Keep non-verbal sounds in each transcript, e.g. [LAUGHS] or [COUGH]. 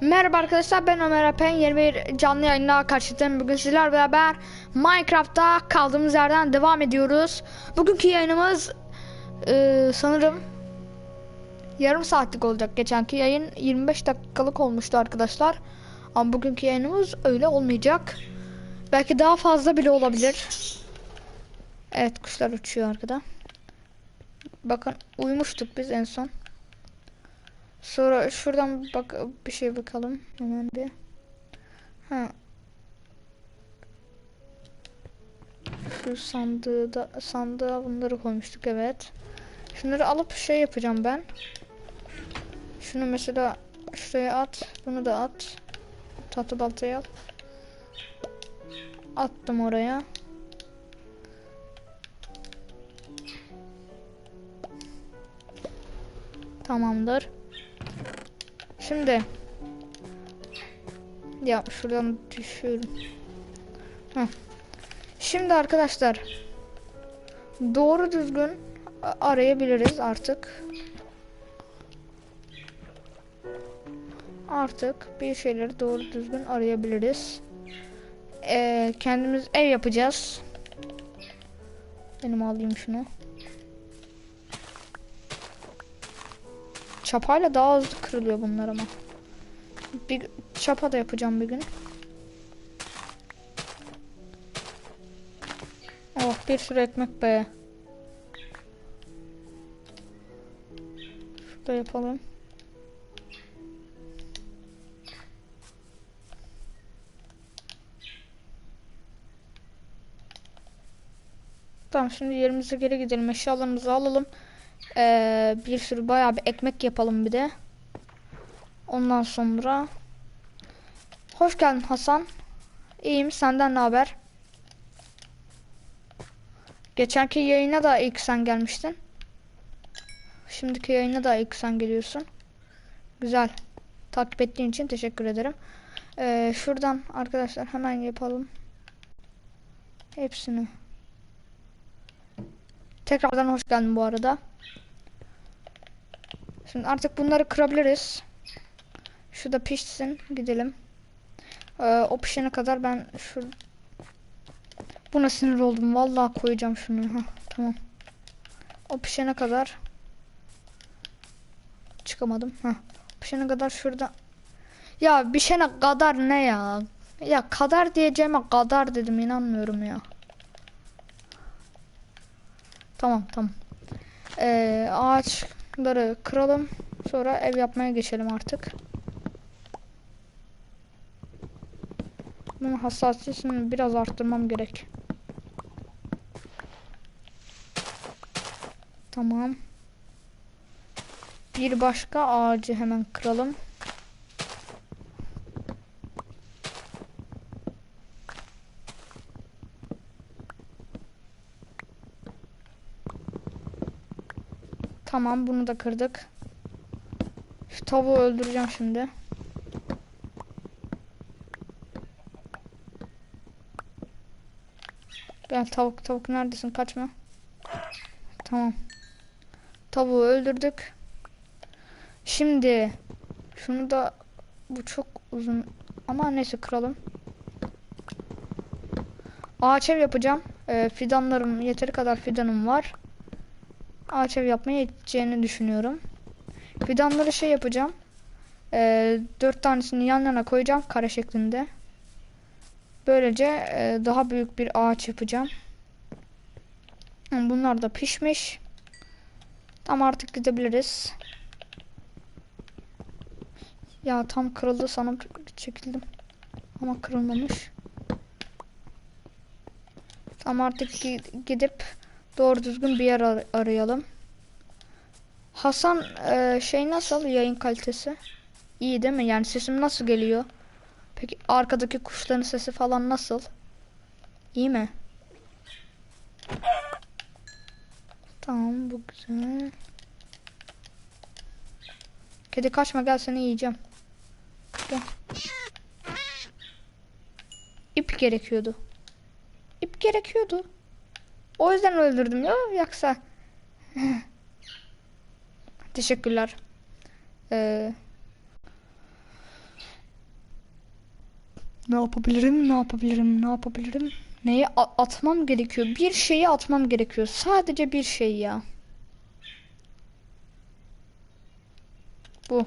Merhaba arkadaşlar ben Ömer Apen yeni bir canlı yayında karşınızdayım. Bugün sizlerle beraber Minecraft'ta kaldığımız yerden devam ediyoruz. Bugünkü yayınımız e, sanırım yarım saatlik olacak. Geçenki yayın 25 dakikalık olmuştu arkadaşlar. Ama bugünkü yayınımız öyle olmayacak. Belki daha fazla bile olabilir. Evet kuşlar uçuyor arkada. Bakın uyumuştuk biz en son. Sonra şuradan bak bir şey bakalım hemen bir. Ha. Şu sandığı da sandığa bunları koymuştuk evet. Şunları alıp şey yapacağım ben. Şunu mesela şuraya at, bunu da at. Tatlı baltayı al. Attım oraya. Tamamdır. Şimdi ya şuradan düşüyorum. Heh. Şimdi arkadaşlar doğru düzgün arayabiliriz artık. Artık bir şeyleri doğru düzgün arayabiliriz. Ee, kendimiz ev yapacağız. Benim alayım şunu. Çapayla daha hızlı kırılıyor bunlar ama. Bir çapa da yapacağım bir gün. Oh bir sürü ekmek be. Şurada yapalım. Tamam şimdi yerimize geri gidelim. Eşyalarımızı alalım. Ee, bir sürü bayağı bir ekmek yapalım bir de. Ondan sonra Hoş geldin Hasan. İyiyim senden ne haber? Geçenki yayına da ilk sen gelmiştin. Şimdiki yayına da ilk sen geliyorsun. Güzel. Takip ettiğin için teşekkür ederim. Ee, şuradan arkadaşlar hemen yapalım. Hepsini. Tekrardan hoş geldin bu arada. Şimdi artık bunları kırabiliriz. Şu da pişsin. Gidelim. Ee, o pişene kadar ben şu buna sinir oldum. Vallahi koyacağım şunu. Ha, tamam. O pişene kadar çıkamadım. Ha. Pişene kadar şurada ya pişene kadar ne ya? Ya kadar diyeceğime kadar dedim inanmıyorum ya. Tamam tamam. Ee, ağaçları kıralım. Sonra ev yapmaya geçelim artık. Bunun hassasiyetini biraz arttırmam gerek. Tamam. Bir başka ağacı hemen kıralım. Tamam bunu da kırdık. Şu tavuğu öldüreceğim şimdi. Gel tavuk tavuk neredesin kaçma. Tamam. Tavuğu öldürdük. Şimdi şunu da bu çok uzun ama neyse kıralım. Ağaç ev yapacağım. Ee, fidanlarım yeteri kadar fidanım var. Ağaç ev yapmaya yeteceğini düşünüyorum. Fidanları şey yapacağım. Ee, dört tanesini yan yana koyacağım kare şeklinde. Böylece e, daha büyük bir ağaç yapacağım. Bunlar da pişmiş. Tam artık gidebiliriz. Ya tam kırıldı sanıp çekildim. Ama kırılmamış. Tam artık gidip doğru düzgün bir yer ar arayalım. Hasan e, şey nasıl yayın kalitesi? İyi değil mi? Yani sesim nasıl geliyor? Peki arkadaki kuşların sesi falan nasıl? İyi mi? Tamam bu güzel. Kedi kaçma gel seni yiyeceğim. Gel. İp gerekiyordu. İp gerekiyordu. O yüzden öldürdüm ya yoksa. [LAUGHS] Teşekkürler. Ee, Ne yapabilirim? Ne yapabilirim? Ne yapabilirim? Neyi atmam gerekiyor? Bir şeyi atmam gerekiyor. Sadece bir şey ya. Bu.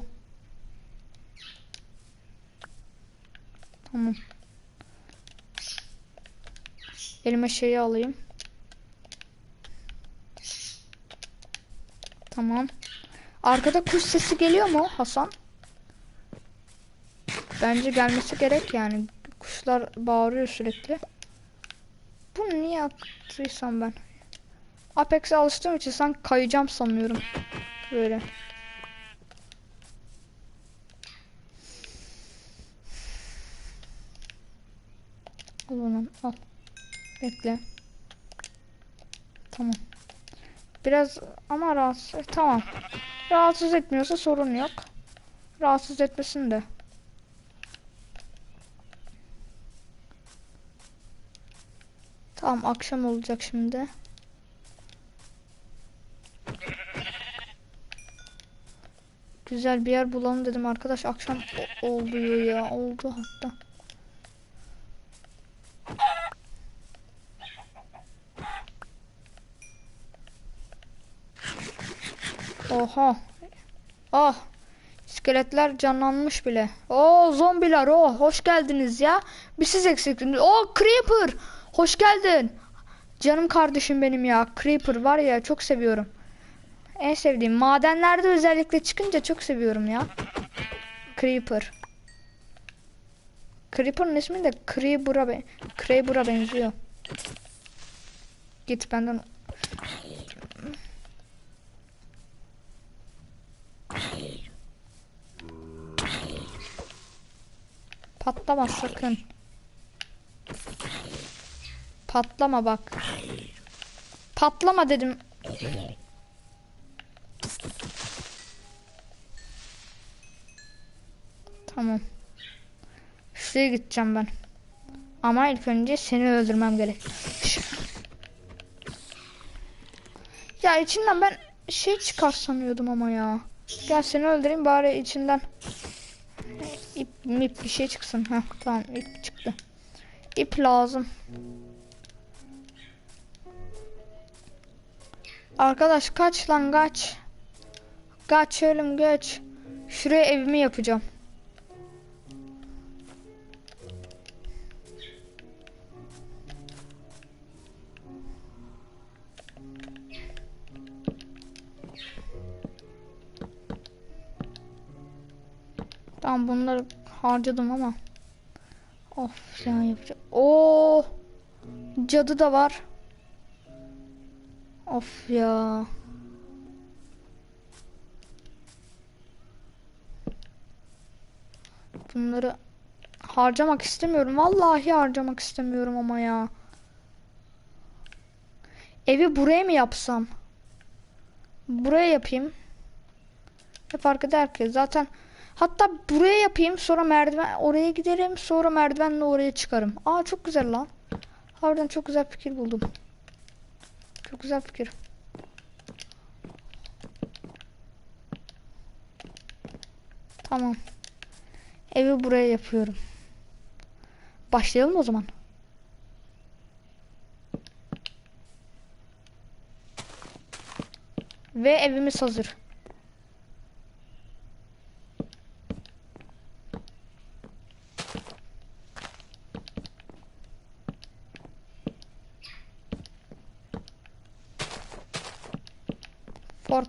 Tamam. Elime şeyi alayım. Tamam. Arkada kuş sesi geliyor mu Hasan? Bence gelmesi gerek yani. Kuşlar bağırıyor sürekli. Bunu niye attıysam ben? Apex'e alıştığım için sen kayacağım sanıyorum. Böyle. Al onu al. Bekle. Tamam. Biraz ama rahatsız. Tamam. Rahatsız etmiyorsa sorun yok. Rahatsız etmesin de. Tamam akşam olacak şimdi. Güzel bir yer bulalım dedim arkadaş. Akşam oluyor ya. Oldu hatta. Oha. Ah. İskeletler canlanmış bile. Oo zombiler o hoş geldiniz ya. Bir siz eksiktiniz. Oo Creeper. Hoş geldin. Canım kardeşim benim ya. Creeper var ya çok seviyorum. En sevdiğim. Madenlerde özellikle çıkınca çok seviyorum ya. Creeper. Creeper'ın ismi de Creeper'a be Creeper'a benziyor. Git benden. Patlama sakın. Patlama bak. Patlama dedim. Tamam. Şuraya gideceğim ben. Ama ilk önce seni öldürmem gerek. Ya içinden ben şey çıkar sanıyordum ama ya. Gel seni öldüreyim bari içinden ip mip bir şey çıksın. Heh, tamam ip çıktı. İp lazım. Arkadaş kaç lan kaç. Kaç oğlum geç. Şuraya evimi yapacağım. Tamam bunları harcadım ama. Of ya yapacağım. Oo! Cadı da var. Of ya. Bunları harcamak istemiyorum. Vallahi harcamak istemiyorum ama ya. Evi buraya mı yapsam? Buraya yapayım. Ne fark eder ki? Zaten hatta buraya yapayım sonra merdiven oraya giderim sonra merdivenle oraya çıkarım. Aa çok güzel lan. Harbiden çok güzel fikir buldum. Çok güzel fikir. Tamam. Evi buraya yapıyorum. Başlayalım o zaman. Ve evimiz hazır.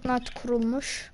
Fortnite kurulmuş.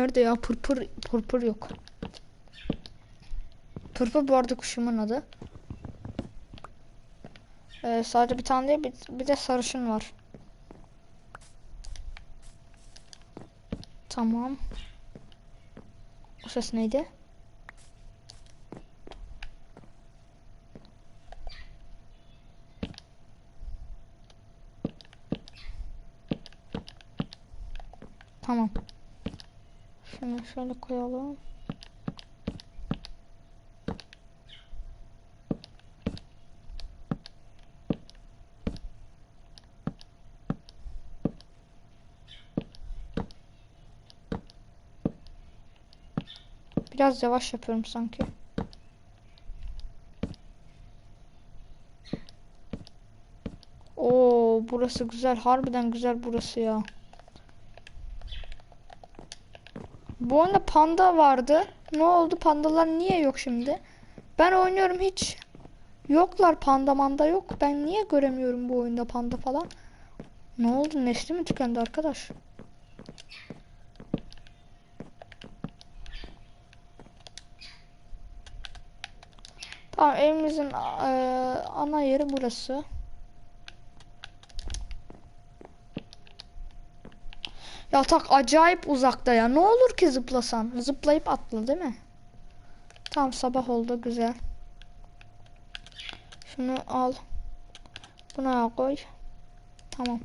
Nerede ya? Pırpır pırpır yok. Pırpır bu arada kuşumun adı. Ee, sadece bir tane değil bir, bir de sarışın var. Tamam. O ses neydi? Tamam. Şunu şöyle koyalım. Biraz yavaş yapıyorum sanki. Oo, burası güzel. Harbiden güzel burası ya. Bu oyunda panda vardı. Ne oldu? Pandalar niye yok şimdi? Ben oynuyorum hiç. Yoklar panda manda yok. Ben niye göremiyorum bu oyunda panda falan? Ne oldu? Nesli mi tükendi arkadaş? Tamam evimizin eee, ana yeri burası. Yatak acayip uzakta ya. Ne olur ki zıplasan? Zıplayıp atla değil mi? Tamam sabah oldu güzel. Şunu al. Buna koy. Tamam.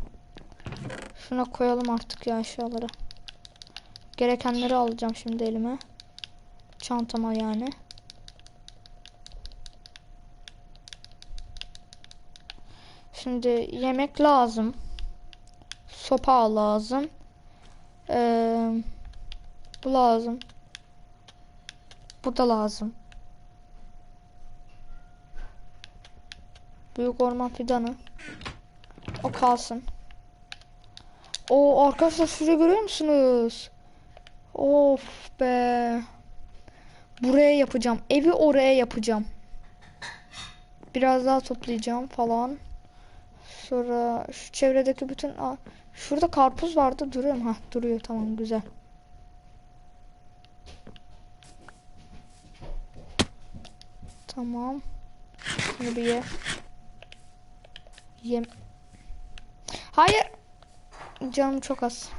Şuna koyalım artık ya eşyaları. Gerekenleri alacağım şimdi elime. Çantama yani. Şimdi yemek lazım. Sopa lazım. Ee, bu lazım. Bu da lazım. Büyük orman fidanı. O kalsın. O arkadaşlar şurayı görüyor musunuz? Of be. Buraya yapacağım. Evi oraya yapacağım. Biraz daha toplayacağım falan. Sonra şu çevredeki bütün şurada karpuz vardı duruyor mu? Ha duruyor tamam güzel. Tamam. Şunu bir ye. Yem. Hayır. Canım çok az.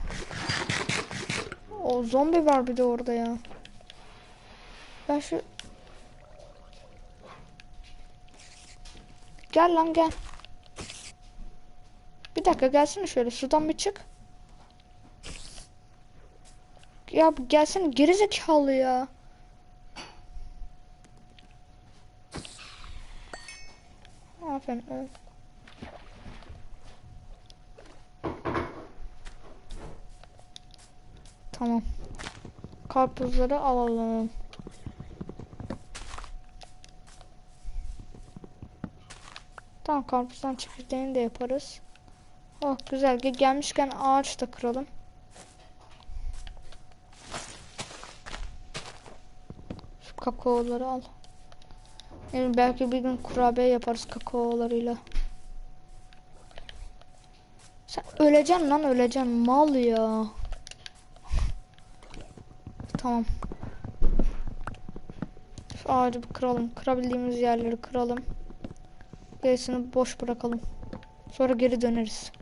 O zombi var bir de orada ya. Ben şu Gel lan gel. Dakika gelsene şöyle sudan bir çık. Ya gelsene gerizekalı ya. Aferin evet. Tamam. Karpuzları alalım. Tamam karpuzdan çekirdeğini de yaparız. Oh güzel. Gel gelmişken ağaç da kıralım. Şu kakaoları al. Yani belki bir gün kurabiye yaparız kakaolarıyla. Sen öleceksin lan öleceksin mal ya. Tamam. Şu ağacı bir kıralım. Kırabildiğimiz yerleri kıralım. Gerisini boş bırakalım. Sonra geri döneriz.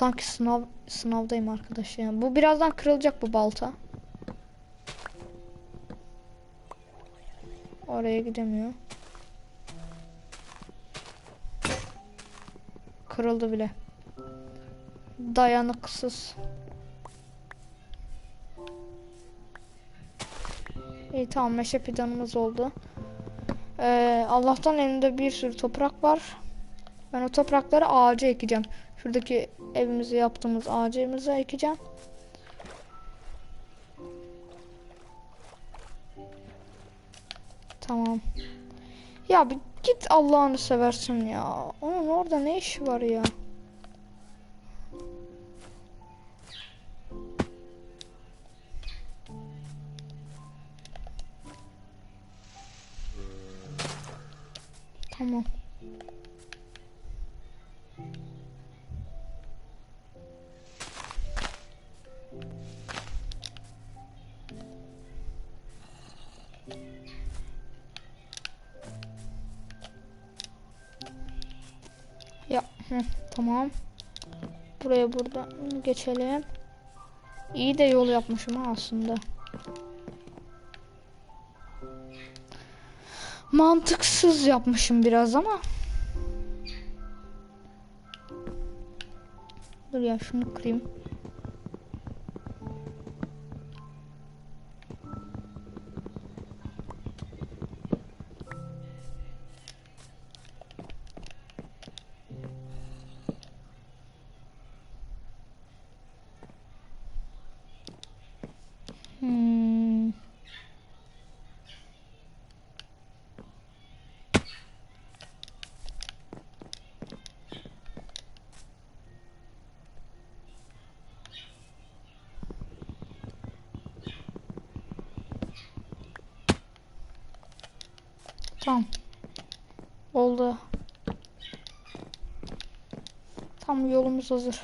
Sanki sınav sınavdayım arkadaş ya. Bu birazdan kırılacak bu balta. Oraya gidemiyor. Kırıldı bile. Dayanıksız. İyi tamam meşe fidanımız oldu. Ee, Allah'tan elimde bir sürü toprak var. Ben o toprakları ağaca ekeceğim. Şuradaki evimizi yaptığımız ağacımıza ekeceğim. Tamam. Ya bir git Allah'ını seversin ya. Onun orada ne işi var ya? Tamam. Buraya burada geçelim. İyi de yol yapmışım aslında. Mantıksız yapmışım biraz ama. Dur ya şunu kırayım. Tamam. Oldu. Tam yolumuz hazır.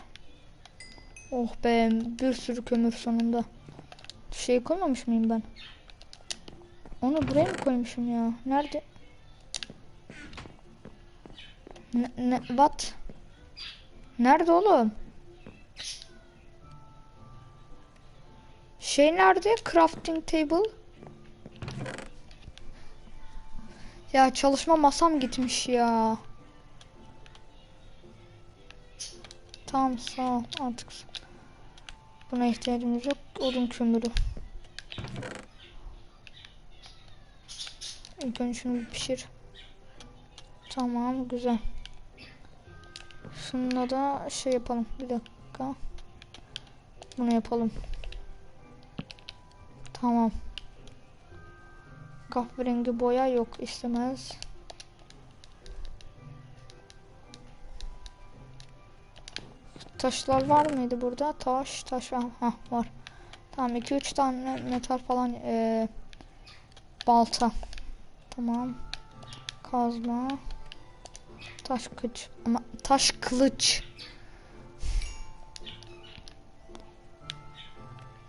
Oh be bir sürü kömür sonunda. Şey koymamış mıyım ben? Onu buraya mı koymuşum ya? Nerede? Ne, ne, what? Nerede oğlum? Şey nerede? Crafting table. Ya çalışma masam gitmiş ya. Tamam sağ ol artık. Buna ihtiyacımız yok. Odun kömürü. İlk önce şunu bir pişir. Tamam güzel. Şununla da şey yapalım. Bir dakika. Bunu yapalım. Tamam. Kahverengi boya yok istemez. Taşlar var mıydı burada? Taş, taş var. Ha var. Tamam 2-3 tane metal falan ee, balta. Tamam. Kazma. Taş kılıç. Ama taş kılıç.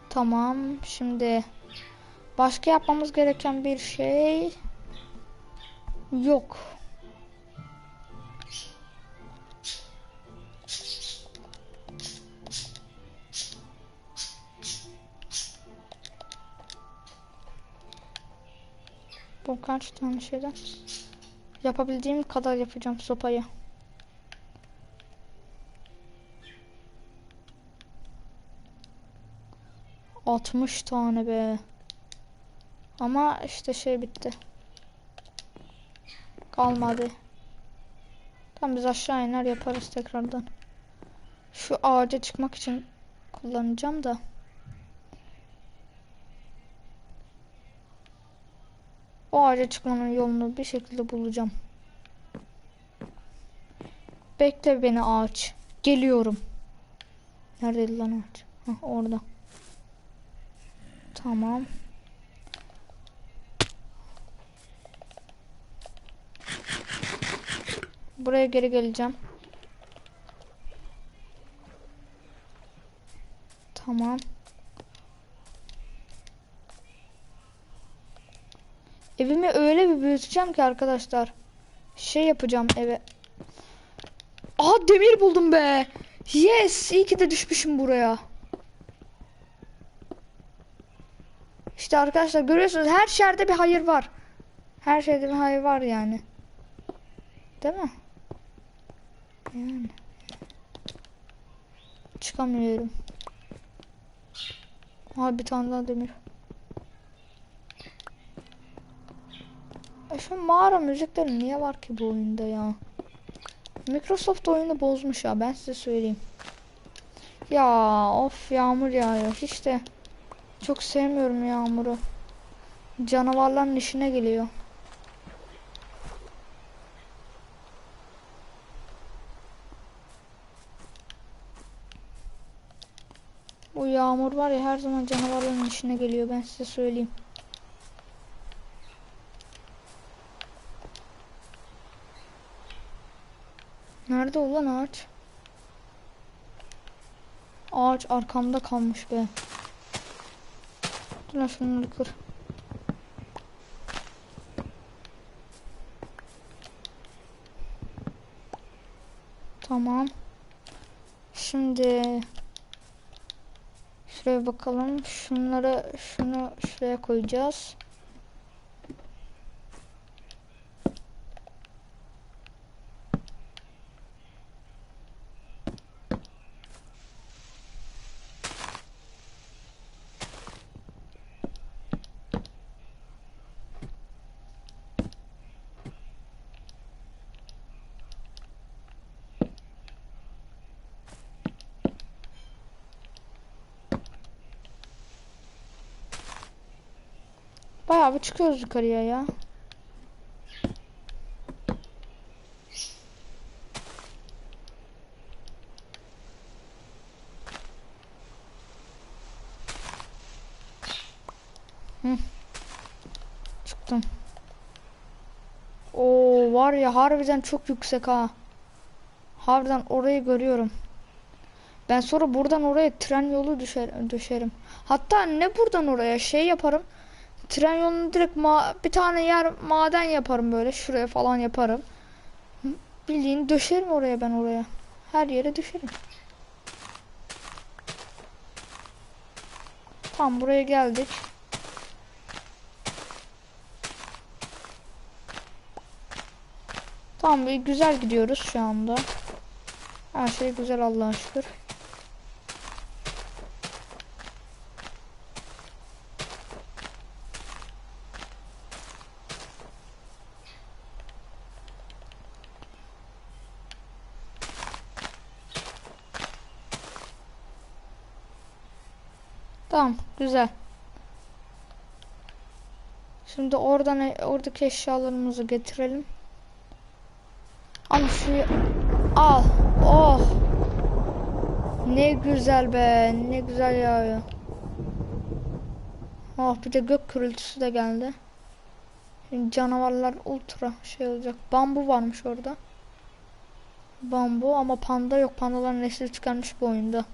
Tamam. Şimdi başka yapmamız gereken bir şey yok. Bu kaç tane şeyden? Yapabildiğim kadar yapacağım sopayı. Altmış tane be. Ama işte şey bitti. Kalmadı. Tam biz aşağı iner yaparız tekrardan. Şu ağaca çıkmak için kullanacağım da. O ağaca çıkmanın yolunu bir şekilde bulacağım. Bekle beni ağaç. Geliyorum. Neredeydi lan ağaç? Heh, orada. Tamam. Buraya geri geleceğim. Tamam. Evimi öyle bir büyüteceğim ki arkadaşlar. Şey yapacağım eve. Aha demir buldum be. Yes, iyi ki de düşmüşüm buraya. İşte arkadaşlar görüyorsunuz her şerde bir hayır var. Her şeyde bir hayır var yani. Değil mi? Yani. Çıkamıyorum. Aha bir tane daha demir. E şu mağara müzikleri niye var ki bu oyunda ya? Microsoft oyunu bozmuş ya ben size söyleyeyim. Ya of yağmur yağıyor. Hiç de çok sevmiyorum yağmuru. Canavarların işine geliyor. Bu yağmur var ya her zaman canavarların işine geliyor ben size söyleyeyim. Nerede olan ağaç? Ağaç arkamda kalmış be. Dur lan şunu kır. Tamam. Şimdi şuraya bakalım. Şunları şunu şuraya koyacağız. Bayağı bir çıkıyoruz yukarıya ya. Çıktım. Oo var ya harbiden çok yüksek ha. Harbiden orayı görüyorum. Ben sonra buradan oraya tren yolu düşer, düşerim. Hatta ne buradan oraya şey yaparım. Tren yolunu direkt ma bir tane yer maden yaparım böyle şuraya falan yaparım. Bildiğin döşerim oraya ben oraya. Her yere düşerim. Tam buraya geldik. Tamam güzel gidiyoruz şu anda. Her şey güzel Allah'a şükür. Tamam, güzel. Şimdi oradan e, oradaki eşyalarımızı getirelim. Al şu al. Oh. Ne güzel be. Ne güzel yağıyor. Oh bir de gök gürültüsü de geldi. Şimdi canavarlar ultra şey olacak. Bambu varmış orada. Bambu ama panda yok. Pandaların nesli tükenmiş bu oyunda.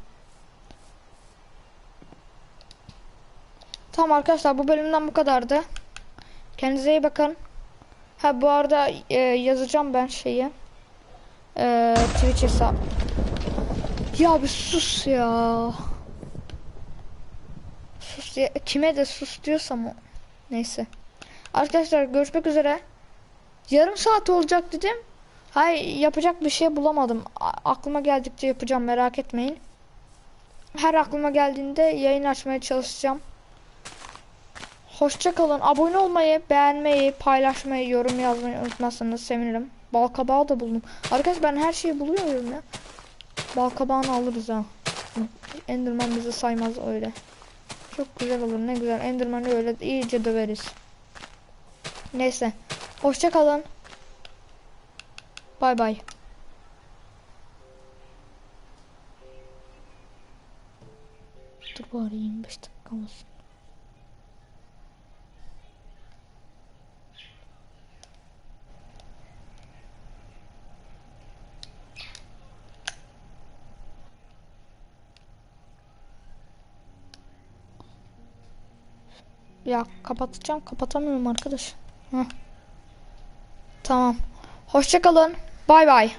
Tamam arkadaşlar bu bölümden bu kadardı. Kendinize iyi bakın. Ha bu arada e, yazacağım ben şeyi. E, Twitch hesap. Ya bir sus ya. Sus ya. Kime de sus diyorsam o. Neyse. Arkadaşlar görüşmek üzere. Yarım saat olacak dedim. Hay yapacak bir şey bulamadım. A- aklıma geldikçe yapacağım merak etmeyin. Her aklıma geldiğinde yayın açmaya çalışacağım. Hoşça kalın. Abone olmayı, beğenmeyi, paylaşmayı, yorum yazmayı unutmazsanız sevinirim. Balkabağı da buldum. Arkadaşlar ben her şeyi buluyorum ya. Balkabağını alırız ha. Enderman bizi saymaz öyle. Çok güzel olur ne güzel. Enderman'ı öyle iyice döveriz. Neyse. Hoşça kalın. Bay bay. Dur bari 25 dakika olsun. Ya kapatacağım. Kapatamıyorum arkadaş. Heh. Tamam. Hoşça kalın. Bay bay.